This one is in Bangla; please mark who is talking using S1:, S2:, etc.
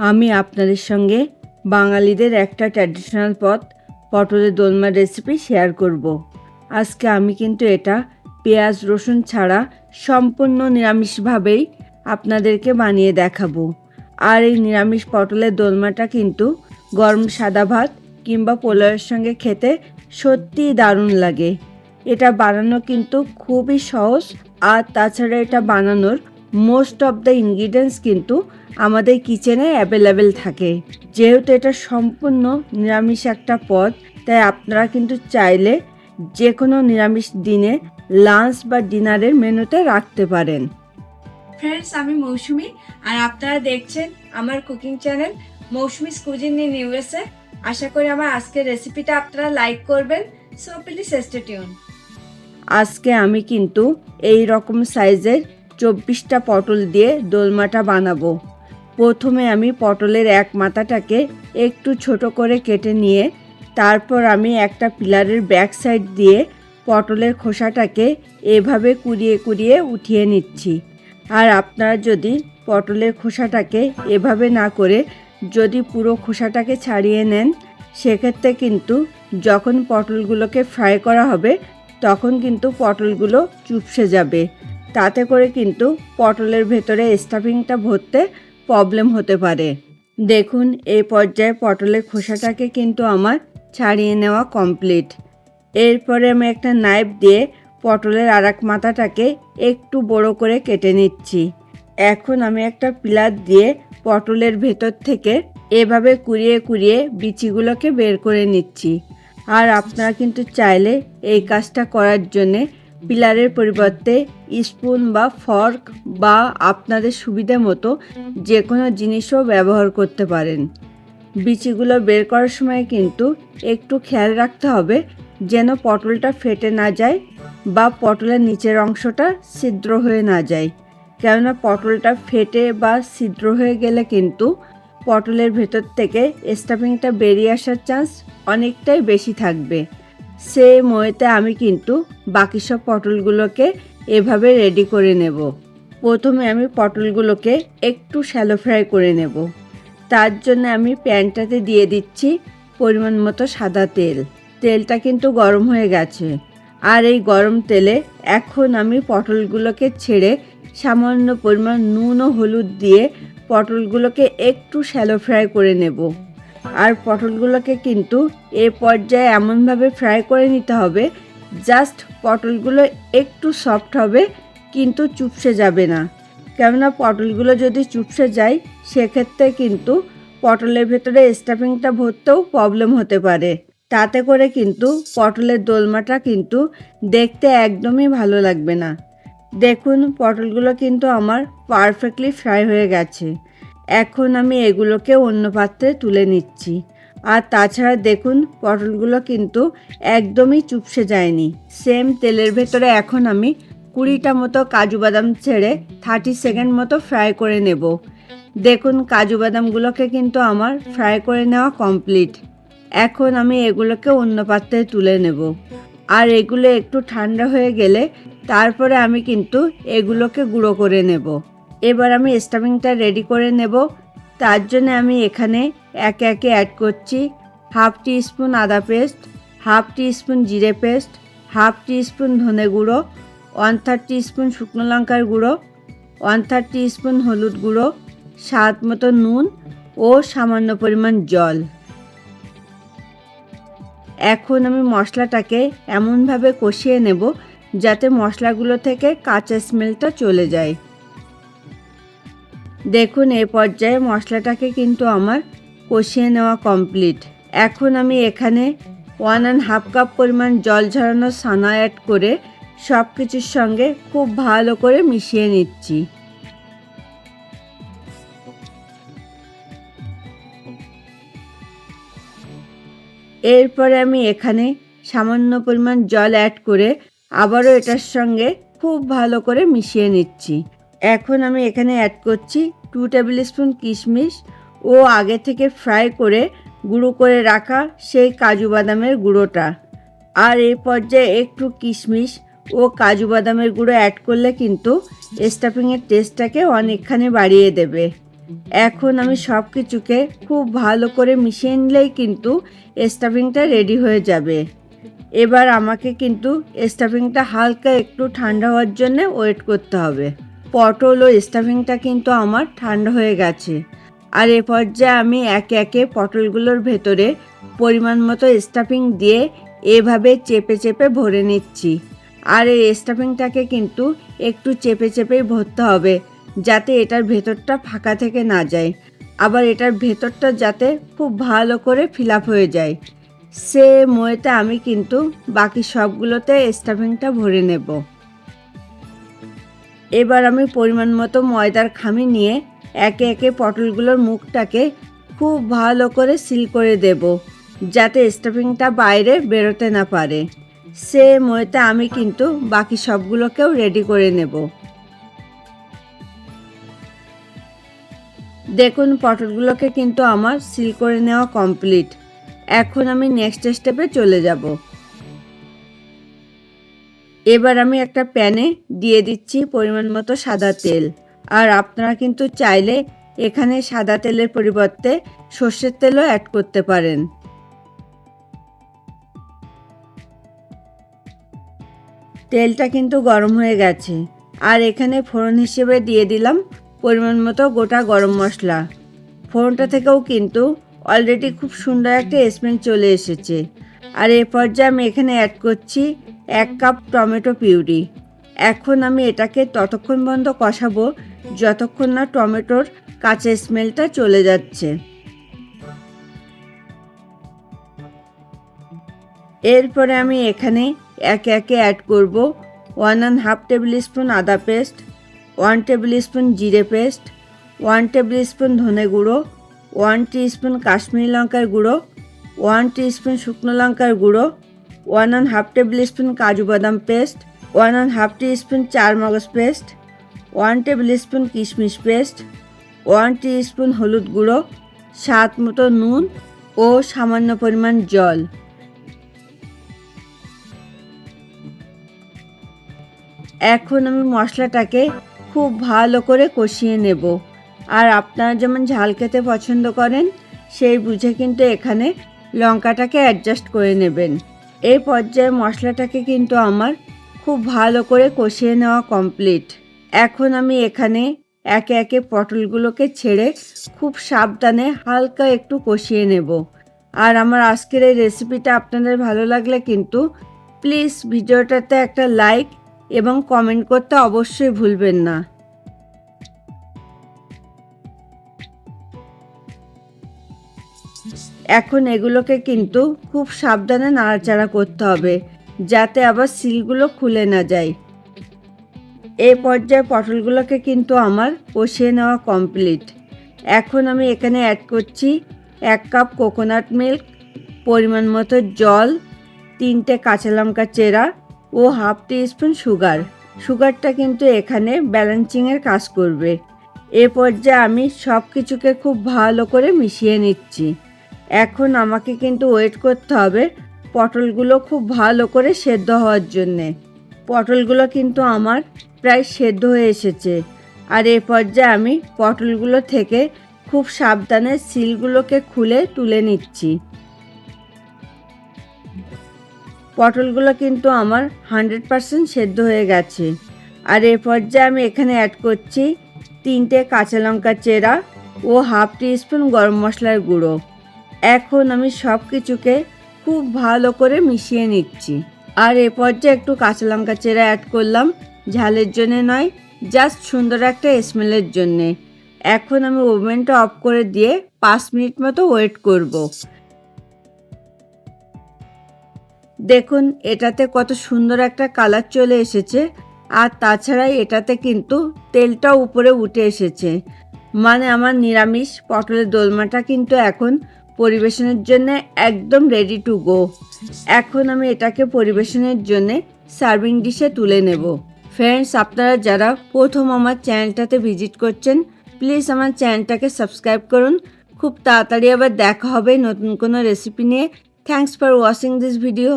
S1: আমি আপনাদের সঙ্গে বাঙালিদের একটা ট্র্যাডিশনাল পথ পটলের দোলমা রেসিপি শেয়ার করব। আজকে আমি কিন্তু এটা পেঁয়াজ, রসুন ছাড়া সম্পূর্ণ নিরামিষভাবেই আপনাদেরকে বানিয়ে দেখাবো আর এই নিরামিষ পটলের দোলমাটা কিন্তু গরম সাদা ভাত কিংবা পোলাওয়ের সঙ্গে খেতে সত্যিই দারুণ লাগে এটা বানানো কিন্তু খুবই সহজ আর তাছাড়া এটা বানানোর মোস্ট অফ দ্য ইনগ্রিডিয়েন্টস কিন্তু আমাদের কিচেনে অ্যাভেলেবেল থাকে। যেহেতু এটা সম্পূর্ণ নিরামিষ একটা পদ তাই আপনারা কিন্তু চাইলে যে কোনো নিরামিষ দিনে লাঞ্চ বা ডিনারের মেনুতে রাখতে পারেন।
S2: ফ্রেন্ডস আমি মৌসুমি আর আপনারা দেখছেন আমার cooking channel Mousumi cuisine in USA আশা করি আমার আজকের রেসিপিটা আপনারা লাইক করবেন সো প্লিজ স্টে টিউন
S1: আজকে আমি কিন্তু এই রকম সাইজের চব্বিশটা পটল দিয়ে দোলমাটা বানাবো। প্রথমে আমি পটলের এক মাথাটাকে একটু ছোট করে কেটে নিয়ে, তারপর আমি একটা পিলারের ব্যাক সাইড দিয়ে পটলের খোসাটাকে এভাবে কুড়িয়ে কুড়িয়ে উঠিয়ে নিচ্ছি। আর আপনারা যদি পটলের খোসাটাকে এভাবে না করে যদি পুরো খোসাটাকে ছাড়িয়ে নেন, সেক্ষেত্রে কিন্তু যখন পটলগুলোকে ফ্রাই করা হবে, তখন কিন্তু পটলগুলো চুপসে যাবে। তাতে করে কিন্তু পটলের ভেতরে স্টাফিংটা ভরতে প্রবলেম হতে পারে। দেখুন, এই পর্যায়ে পটলের খোসাটাকে কিন্তু আমার ছাড়িয়ে নেওয়া কমপ্লিট এরপরে আমি একটা নাইফ দিয়ে পটলের আর এক মাথাটাকে একটু বড় করে কেটে নিচ্ছি। এখন আমি একটা পিলার দিয়ে পটলের ভেতর থেকে এভাবে কুড়িয়ে কুড়িয়ে বিচিগুলোকে বের করে নিচ্ছি। আর আপনারা কিন্তু চাইলে এই কাজটা করার জন্যে পিলারের পরিবর্তে স্পুন বা ফর্ক বা আপনাদের সুবিধা মতো যে কোনো জিনিসও ব্যবহার করতে পারেন। বিচিগুলো বের করার সময় কিন্তু একটু খেয়াল রাখতে হবে যেন পটলটা ফেটে না যায় বা পটলের নিচের অংশটা ছিদ্র হয়ে না যায়। কেননা পটলটা ফেটে বা ছিদ্র হয়ে গেলে কিন্তু পটলের ভেতর থেকে স্টাফিংটা বেরিয়ে আসার চান্স অনেকটাই বেশি থাকবে। সে ময়েতে আমি কিন্তু বাকি সব পটলগুলোকে এভাবে রেডি করে নেব। প্রথমে আমি পটলগুলোকে একটু শ্যালো ফ্রাই করে নেব। তার জন্য আমি প্যানটাতে দিয়ে দিচ্ছি পরিমাণ মতো সাদা তেল। তেলটা কিন্তু গরম হয়ে গেছে। আর এই গরম তেলে এখন আমি পটলগুলোকে ছেড়ে সামান্য পরিমাণ নুন ও হলুদ দিয়ে পটলগুলোকে একটু শ্যালো ফ্রাই করে নেব। আর পটলগুলোকে কিন্তু এ পর্যায়ে এমনভাবে ফ্রাই করে নিতে হবে, জাস্ট পটলগুলো একটু সফট হবে, কিন্তু চুপসে যাবে না। কেননা পটলগুলো যদি চুপসে যায়, সেক্ষেত্রে কিন্তু পটলের ভেতরে স্টাফিংটা ভরতেও প্রবলেম হতে পারে। তাতে করে কিন্তু পটলের দোলমাটা কিন্তু দেখতে একদমই ভালো লাগবে না। দেখুন, পটলগুলো কিন্তু আমার পারফেক্টলি ফ্রাই হয়ে গেছে। এখন আমি এগুলোকে অন্য পাত্রে তুলে নিচ্ছি। আর তাছাড়া দেখুন, পটলগুলো কিন্তু একদমই চুপসে যায়নি। সেম তেলের ভেতরে এখন আমি কুড়িটা মতো কাজু বাদাম ছেড়ে থার্টি সেকেন্ড মতো ফ্রাই করে নেব। দেখুন, কাজু বাদামগুলোকে কিন্তু আমার ফ্রাই করে নেওয়া কমপ্লিট এখন আমি এগুলোকে অন্য পাত্রে তুলে নেব। আর এগুলো একটু ঠান্ডা হয়ে গেলে তারপরে আমি কিন্তু এগুলোকে গুঁড়ো করে নেব। এবার আমি স্টাফিংটা রেডি করে নেব। তার জন্য আমি এখানে একে একে অ্যাড করছি। হাফ টি স্পুন আদা পেস্ট, হাফ টি স্পুন জিরে পেস্ট, হাফ টি স্পুন ধনে গুঁড়ো, ওয়ান থার্ড স্পুন শুকনো লঙ্কার গুঁড়ো, ওয়ান থার্ড স্পুন হলুদ গুঁড়ো, স্বাদ মতো নুন ও সামান্য পরিমাণ জল। এখন আমি মশলাটাকে এমনভাবে কষিয়ে নেব যাতে মশলাগুলো থেকে কাঁচা স্মেলটা চলে যায়। দেখুন এই পর্যায়ে মশলাটাকে কিন্তু আমার কষিয়ে নেওয়া কমপ্লিট এখন আমি এখানে ওয়ান অ্যান্ড হাফ কাপ পরিমাণ জল ঝরানো সানা অ্যাড করে সব কিছুর সঙ্গে খুব ভালো করে মিশিয়ে নিচ্ছি। এরপরে আমি এখানে সামান্য পরিমাণ জল অ্যাড করে আবারও এটার সঙ্গে খুব ভালো করে মিশিয়ে নিচ্ছি। এখন আমি এখানে অ্যাড করছি টু টেবিল স্পুন কিশমিশ। ও আগে থেকে ফ্রাই করে গুঁড়ো করে রাখা সেই কাজু বাদামের গুঁড়োটা। আর এই পর্যায়ে একটু কিশমিশ ও কাজু বাদামের গুঁড়ো অ্যাড করলে কিন্তু স্টাফিংয়ের টেস্টটাকে অনেকখানি বাড়িয়ে দেবে। এখন আমি সব কিছুকে খুব ভালো করে মিশিয়ে নিলেই কিন্তু স্টাফিংটা রেডি হয়ে যাবে। এবার আমাকে কিন্তু স্টাফিংটা হালকা একটু ঠান্ডা হওয়ার জন্য ওয়েট করতে হবে। পটল ও স্টাফিংটা কিন্তু আমার ঠান্ডা হয়ে গেছে। আর এ পর্যায়ে আমি একে একে পটলগুলোর ভেতরে পরিমাণ মতো স্টাফিং দিয়ে এভাবে চেপে চেপে ভরে নিচ্ছি। আর এই স্টাফিংটাকে কিন্তু একটু চেপে চেপেই ভরতে হবে, যাতে এটার ভেতরটা ফাঁকা থেকে না যায়। আবার এটার ভেতরটা যাতে খুব ভালো করে ফিল হয়ে যায়। সে ময়েতে আমি কিন্তু বাকি সবগুলোতে স্টাফিংটা ভরে নেব। এবার আমি পরিমাণ মতো ময়দার খামি নিয়ে একে একে পটলগুলোর মুখটাকে খুব ভালো করে সিল করে দেব, যাতে স্টাফিংটা বাইরে বেরোতে না পারে। সে ময়েতে আমি কিন্তু বাকি সবগুলোকেও রেডি করে নেব। দেখুন, পটলগুলোকে কিন্তু আমার সিল করে নেওয়া কমপ্লিট এখন আমি নেক্সট স্টেপে চলে যাব। এবার আমি একটা প্যানে দিয়ে দিচ্ছি পরিমাণ মতো সাদা তেল। আর আপনারা কিন্তু চাইলে এখানে সাদা তেলের পরিবর্তে সর্ষের তেলও অ্যাড করতে পারেন। তেলটা কিন্তু গরম হয়ে গেছে। আর এখানে ফোড়ন হিসেবে দিয়ে দিলাম পরিমাণ মতো গোটা গরম মশলা। ফোড়নটা থেকেও কিন্তু অলরেডি খুব সুন্দর একটা স্মেল চলে এসেছে। আর এ পর্যায়ে আমি এখানে অ্যাড করছি এক কাপ টমেটো পিউরি। এখন আমি এটাকে ততক্ষণ পর্যন্ত কষাবো, যতক্ষণ না টমেটোর কাঁচা স্মেলটা চলে যাচ্ছে। এরপরে আমি এখানে একে একে অ্যাড করব one and half tablespoon আদা পেস্ট ওয়ান টেবিল স্পুন জিরে পেস্ট ওয়ান টেবিল স্পুন ধনে গুঁড়ো ওয়ান স্পুন কাশ্মীরি লঙ্কার গুঁড়ো ওয়ান স্পুন শুকনো লঙ্কার গুঁড়ো one and half tablespoon কাজু বাদাম paste, one and half teaspoon চার মগজ পেস্ট, ওয়ান টেবিল স্পুন কিশমিশ পেস্ট, ওয়ান টি স্পুন হলুদ গুঁড়ো স্বাদ মতো নুন ও সামান্য পরিমাণ জল। এখন আমি মশলাটাকে খুব ভালো করে কষিয়ে নেব। আর আপনারা যেমন ঝাল খেতে পছন্দ করেন, সেই বুঝে কিন্তু এখানে লঙ্কাটাকে অ্যাডজাস্ট করে নেবেন। এই পর্যায়ে মশলাটাকে কিন্তু আমার খুব ভালো করে কষিয়ে নেওয়া কমপ্লিট এখন আমি এখানে একে একে পটলগুলোকে ছেড়ে খুব সাবধানে হালকা একটু কষিয়ে নেব। আর আমার আজকের এই রেসিপিটা আপনাদের ভালো লাগলে কিন্তু প্লিজ ভিডিওটাতে একটা লাইক এবং কমেন্ট করতে অবশ্যই ভুলবেন না। এখন এগুলোকে কিন্তু খুব সাবধানে নাড়াচাড়া করতে হবে, যাতে আবার সিলগুলো খুলে না যায়। এই পর্যায়ে পটলগুলোকে কিন্তু আমার কষিয়ে নেওয়া কমপ্লিট। এখন আমি এখানে অ্যাড করছি এক কাপ কোকোনাট মিল্ক পরিমাণ মতো জল, তিনটে কাঁচা লঙ্কা চেরা ও হাফ টি স্পুন সুগার। সুগারটা কিন্তু এখানে ব্যালেন্সিংয়ের কাজ করবে। এ পর্যায়ে আমি সব কিছুকে খুব ভালো করে মিশিয়ে নিচ্ছি। এখন আমাকে কিন্তু ওয়েট করতে হবে। পটলগুলো খুব ভালো করে সেদ্ধ হওয়ার জন্যে। পটলগুলো কিন্তু আমার প্রায় সেদ্ধ হয়ে এসেছে। আর এ পর্যায়ে আমি পটলগুলো থেকে খুব সাবধানে সিলগুলোকে খুলে তুলে নিচ্ছি। পটলগুলো কিন্তু আমার হান্ড্রেড পারসেন্ট সেদ্ধ হয়ে গেছে। আর এ পর্যায়ে আমি এখানে অ্যাড করছি তিনটে কাঁচা লঙ্কা চেরা ও হাফ টি স্পুন গরম মশলার গুঁড়ো। এখন আমি সব কিছুকে খুব ভালো করে মিশিয়ে নিচ্ছি। আর এ পর্যায়ে একটু কাঁচা লঙ্কা চেরা অ্যাড করলাম। ঝালের জন্যে নয় জাস্ট সুন্দর একটা স্মেলের জন্যে। এখন আমি ওভেনটা অফ করে দিয়ে পাঁচ মিনিট মতো ওয়েট করব। দেখুন, এটাতে কত সুন্দর একটা কালার চলে এসেছে। আর তাছাড়া এটাতে কিন্তু তেলটাও উপরে উঠে এসেছে। মানে আমার নিরামিষ পটলের দোলমাটা কিন্তু এখন পরিবেশনের জন্য একদম রেডি টু গো এখন আমি এটাকে পরিবেশনের জন্য সার্ভিং ডিশে তুলে নেব। ফ্রেন্ডস আপনারা যারা প্রথম আমার চ্যানেলটাতে ভিজিট করছেন প্লিজ আমার চ্যানেলটাকে সাবস্ক্রাইব করুন। খুব তাড়াতাড়ি আবার দেখা হবে নতুন কোনো রেসিপি নিয়ে। Thanks for watching this video